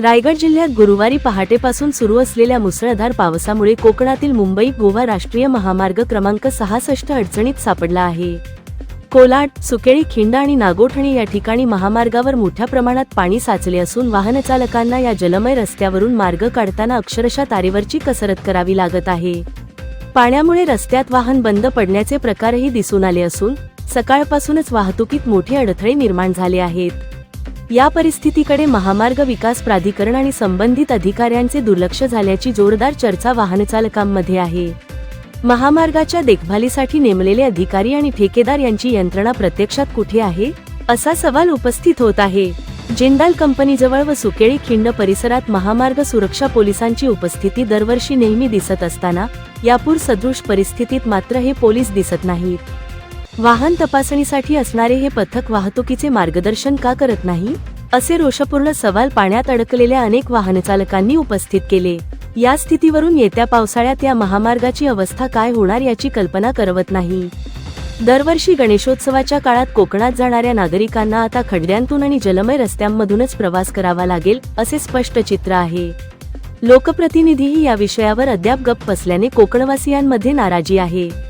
रायगड जिल्ह्यात गुरुवारी पहाटेपासून सुरू असलेल्या मुसळधार पावसामुळे कोकणातील मुंबई गोवा राष्ट्रीय महामार्ग क्रमांक सहासष्ट अडचणीत सापडला आहे. कोलाड सुकेळी खिंड आणि नागोठणे या ठिकाणी महामार्गावर मोठ्या प्रमाणात पाणी साचले असून वाहनचालकांना या जलमय रस्त्यावरून मार्ग काढताना अक्षरशः तारेवरची कसरत करावी लागत आहे. पाण्यामुळे रस्त्यात वाहन बंद पडण्याचे प्रकारही दिसून आले असून सकाळपासूनच वाहतुकीत मोठे अडथळे निर्माण झाले आहेत. या परिस्थितीकडे महामार्ग विकास प्राधिकरण आणि संबंधित अधिकाऱ्यांचे दुर्लक्ष झाल्याची जोरदार चर्चा वाहनचालकांमध्ये आहे. महामार्गाच्या देखभालीसाठी नेमलेले अधिकारी आणि ठेकेदार यांची यंत्रणा प्रत्यक्षात कुठे आहे? असा सवाल उपस्थित होत आहे. जिंदाल कंपनीजवळ व सुकेळी खिंड परिसरात महामार्ग सुरक्षा पोलिसांची उपस्थिती दरवर्षी नेहमी दिसत असताना यापूर सदृश परिस्थितीत मात्र हे पोलीस दिसत नाहीत. वाहन तपासणीसाठी असणारे हे पथक वाहतुकीचे मार्गदर्शन का करत नाही? असे रोषपूर्ण सवाल पाण्यात अडकलेल्या अनेक वाहनचालकांनी उपस्थित केले. या स्थितीवरून येत्या पावसाळ्यात या महामार्गाची अवस्था काय होणार याची कल्पना करवत नाही. दरवर्षी गणेशोत्सवाच्या काळात कोकणात जाणाऱ्या नागरिकांना आता खड्ड्यांतून आणि जलमय रस्त्यांमधूनच प्रवास करावा लागेल असे स्पष्ट चित्र आहे. लोकप्रतिनिधीही या विषयावर अद्याप गप्प असल्याने कोकणवासियांमध्ये नाराजी आहे.